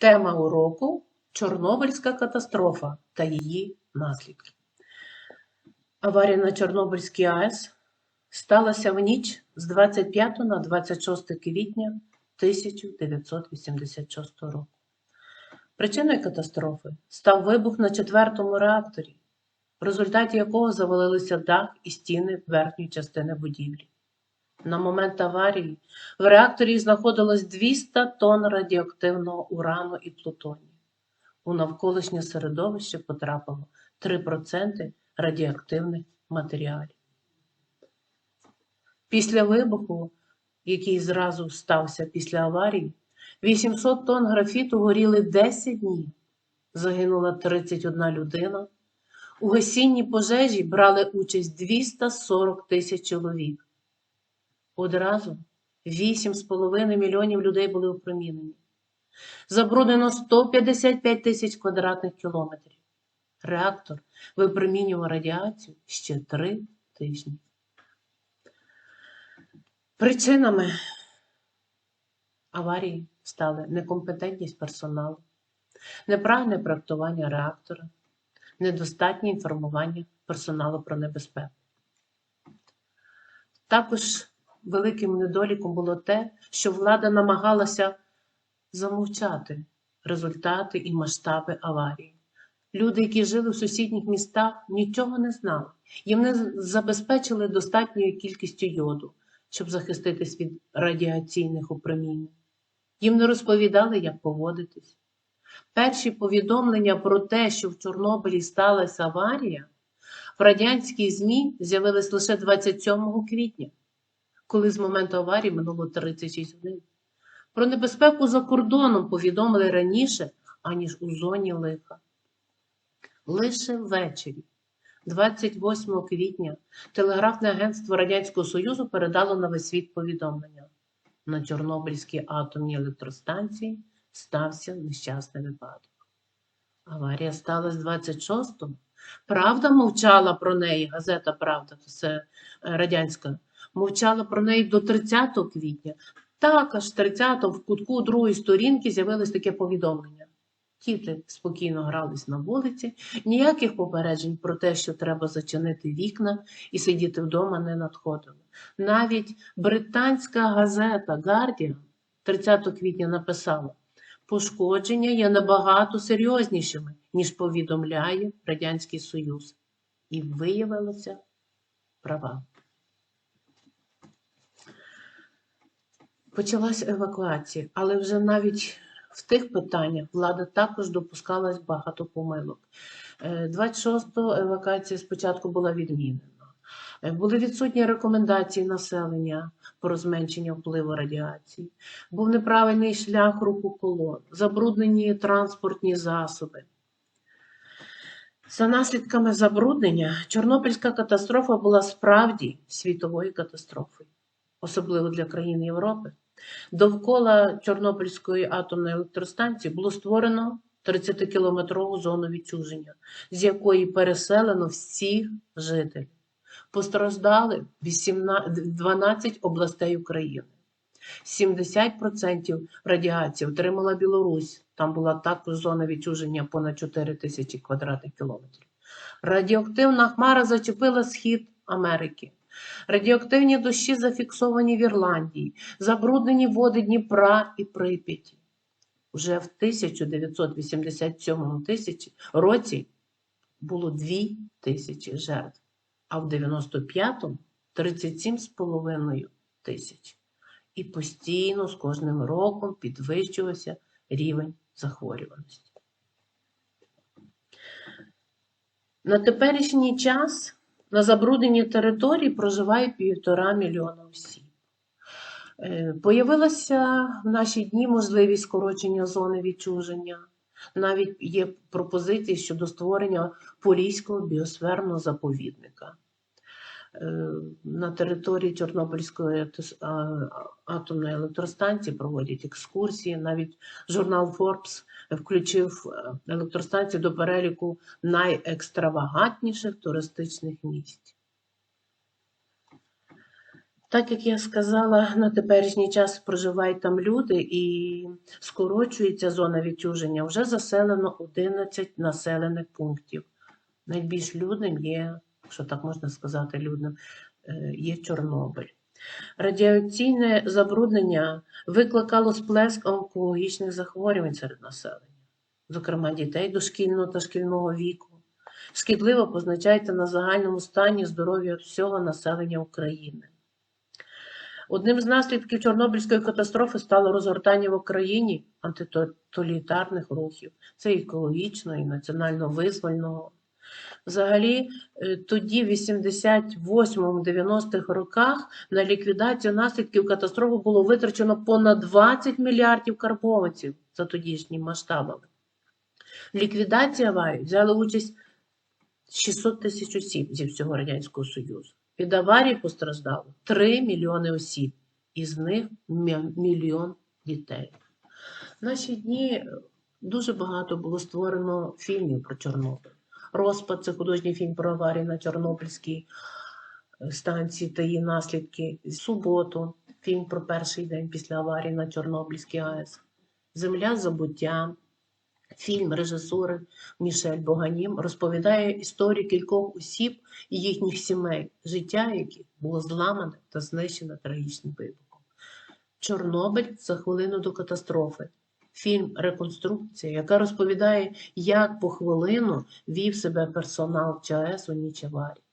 Тема уроку Чорнобильська катастрофа та її наслідки. Аварія на Чорнобильській АЕС сталася в ніч з 25 на 26 квітня 1986 року. Причиною катастрофи став вибух на четвертому реакторі, в результаті якого завалилися дах і стіни верхньої частини будівлі. На момент аварії в реакторі знаходилось 200 тонн радіоактивного урану і плутонію. У навколишнє середовище потрапило 3% радіоактивних матеріалів. Після вибуху, який зразу стався після аварії, 800 тонн графіту горіли 10 днів. Загинула 31 людина. У гасінні пожежі брали участь 240 тисяч чоловік. Одразу 8,5 мільйонів людей були опромінені. Забруднено 155 тисяч квадратних кілометрів. Реактор випромінював радіацію ще три тижні. Причинами аварії стали некомпетентність персоналу, неправильне проектування реактора, недостатнє інформування персоналу про небезпеку. Також великим недоліком було те, що влада намагалася замовчати результати і масштаби аварії. Люди, які жили в сусідніх містах, нічого не знали. Їм не забезпечили достатньою кількістю йоду, щоб захиститись від радіаційних опромінень. Їм не розповідали, як поводитись. Перші повідомлення про те, що в Чорнобилі сталася аварія, в радянській ЗМІ з'явились лише 27 квітня, коли з моменту аварії минуло 36 годин. Про небезпеку за кордоном повідомили раніше, аніж у зоні лиха. Лише ввечері, 28 квітня, телеграфне агентство Радянського Союзу передало на весь світ повідомлення. На Чорнобильській атомній електростанції стався нещасний випадок. Аварія сталася 26-го. Правда мовчала про неї, газета Правда, це радянська, мовчала про неї до 30 квітня. Так, аж 30-го в кутку другої сторінки з'явилось таке повідомлення. Діти спокійно грались на вулиці, ніяких попереджень про те, що треба зачинити вікна і сидіти вдома, не надходило. Навіть британська газета Guardian 30 квітня написала, пошкодження є набагато серйознішими, ніж повідомляє Радянський Союз. І виявилося права. Почалась евакуація, але вже навіть в тих питаннях влада також допускалась багато помилок. 26-го евакуація спочатку була відмінена. Були відсутні рекомендації населення про зменшення впливу радіації, був неправильний шлях руху колон, забруднені транспортні засоби. За наслідками забруднення Чорнобильська катастрофа була справді світовою катастрофою, особливо для країн Європи. Довкола Чорнобильської атомної електростанції було створено 30-кілометрову зону відчуження, з якої переселено всіх жителів. Постраждали 12 областей України. 70% радіації отримала Білорусь. Там була також зона відчуження понад 4 тисячі квадратних кілометрів. Радіоактивна хмара зачепила схід Америки. Радіоактивні дощі зафіксовані в Ірландії, забруднені води Дніпра і Прип'яті. Уже в 1987 році було 2 тисячі жертв, а в 95-му 37,5 тисяч. І постійно з кожним роком підвищувався рівень захворюваності. На теперішній час на забрудненій території проживає півтора мільйона осіб. Появилася в наші дні можливість скорочення зони відчуження. Навіть є пропозиції щодо створення Поліського біосферного заповідника. На території Чорнобильської атомної електростанції проводять екскурсії. Навіть журнал Forbes включив електростанцію до переліку найекстравагантніших туристичних місць. Так як я сказала, на теперішній час проживають там люди і скорочується зона відчуження, вже заселено 11 населених пунктів. Найбільш людним є, що так можна сказати, людним, е, є Чорнобиль. Радіаційне забруднення викликало сплеск онкологічних захворювань серед населення, зокрема дітей дошкільного та шкільного віку. Шкідливо позначається на загальному стані здоров'я всього населення України. Одним з наслідків Чорнобильської катастрофи стало розгортання в Україні антитоталітарних рухів. Це екологічного, і національно-визвольного. Взагалі, е, тоді, в 88-90-х роках, на ліквідацію наслідків катастрофи було витрачено понад 20 мільярдів карбованців за тодішніми масштабами. В ліквідації аварії взяли участь 600 тисяч осіб зі всього Радянського Союзу. Від аварії постраждало 3 мільйони осіб, із них мільйон дітей. В наші дні е, дуже багато було створено фільмів про Чорнобиль. Розпад це художній фільм про аварію на Чорнобильській е, станції та її наслідки. Суботу фільм про перший день після аварії на Чорнобильській АЕС. Земля забуття. Фільм режисури Мішель Боганім розповідає історію кількох осіб і їхніх сімей, життя яких було зламане та знищене трагічним вибухом. Чорнобиль за хвилину до катастрофи. Фільм Реконструкція, яка розповідає, як по хвилину вів себе персонал ЧАЕС у ніч аварії.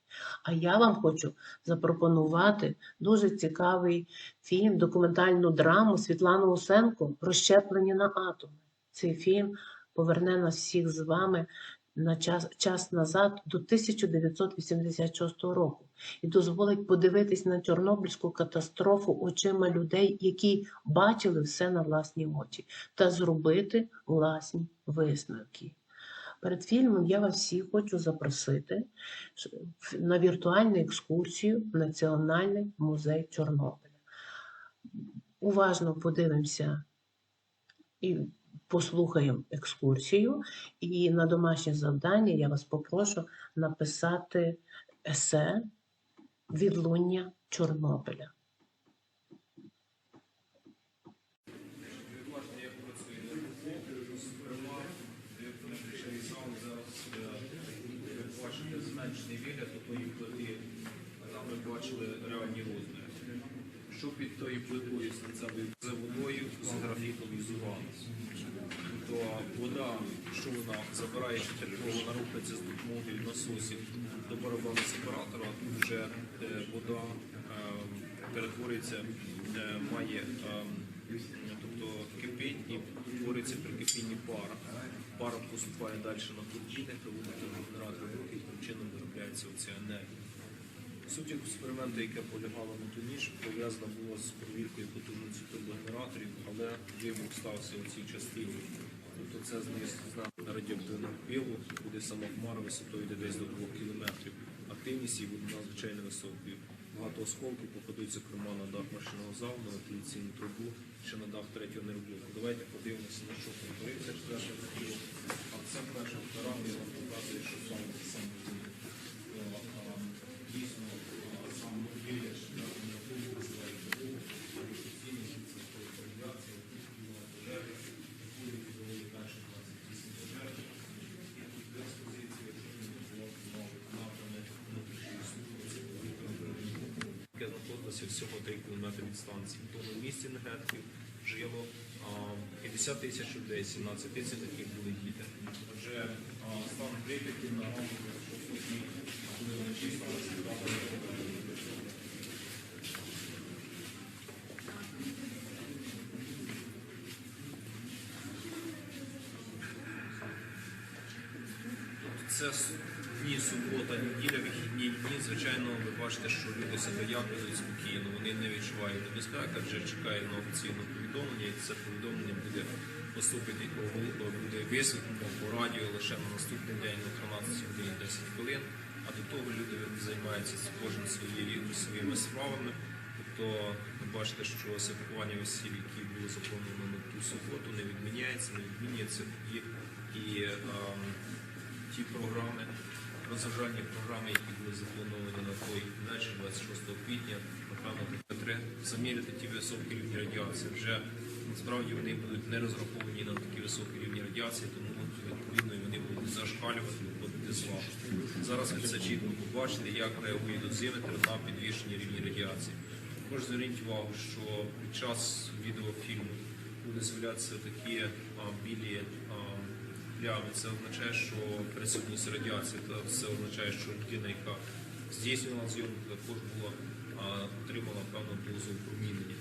А я вам хочу запропонувати дуже цікавий фільм, документальну драму Світлани Усенко Розщеплені на атоми. Цей фільм поверне нас всіх з вами на час, час назад до 1986 року і дозволить подивитись на Чорнобильську катастрофу очима людей, які бачили все на власні очі, та зробити власні висновки. Перед фільмом я вас всіх хочу запросити на віртуальну екскурсію в Національний музей Чорнобиля. Уважно подивимося і послухаємо екскурсію. І на домашнє завдання я вас попрошу написати есе Відлуння Чорнобиля. зменшений вигляд тої плити, там ми бачили реальні розміри. Що під тою плитою станцевою за водою з графітом і. То вода, що вона забирає тепло, вона рухається з допомогою насосів до барабану сепаратора, тут вже е, вода е, перетворюється, е, має тобто кипить і твориться при кипінні пара. Пара поступає далі на турбіни, проводить генератор, яким чином виробляється оця енергія. Суть експерименту, яке полягало на ту ніч, пов'язана була з провіркою потужності турбогенераторів, але вибух стався у цій частині. Тобто це знизна на радіоактивну пилу, буде сама хмара висотою йде десь до 2 кілометрів. Активність її буде надзвичайно високою. Багато осколків попадуть, зокрема, на дах машинного залу, на вентиляційну трубу, ще на дах третього енергоблоку. Давайте подивимося, на що перетворився перша трубу. А це перша фотографія вам показує, що саме саме буде. То, а, Дійсно, а, сам будівля, що на трубу називається трубу, радіаційний це радіація, була пожежа, кулі підвели перші 28 пожеж. І тут для експозиції, якщо не було знову напрямок внутрішньої слухавці, яке всього 3 км від станції. В тому місті Негетків жило 50 тисяч людей, 17 тисяч таких були діти. Отже, стан критиків на сьогодні, коли вночі сталося Це дні субота, неділя, вихідні дні. Звичайно, ви бачите, що люди себе як ведуть спокійно, вони не відчувають небезпеки, адже чекають на офіційне повідомлення, і це повідомлення буде поступити буде висвітлено по радіо лише на наступний день на 13 годин 10 хвилин. А до того люди займаються кожен своєю своїми справами. Тобто ви бачите, що святкування весіль, які були заплановано на ту суботу, не відміняється, не відмінюється і, і ем, ті програми, розважальні програми, які були заплановані на той вечір 26 квітня, на напевно, таке заміряти ті високі рівні радіації. Вже насправді вони будуть не розраховані на такі високі рівні радіації, тому відповідно вони будуть зашкалювати, виходити з ладу. Зараз ви це чітко побачите, як реагує дозиметр на підвищені рівні радіації. Також зверніть увагу, що під час відеофільму буде з'являтися такі білі плями. Це означає, що присутність радіації, це означає, що людина, яка здійснювала зйомку, також була отримала певну дозу опромінення.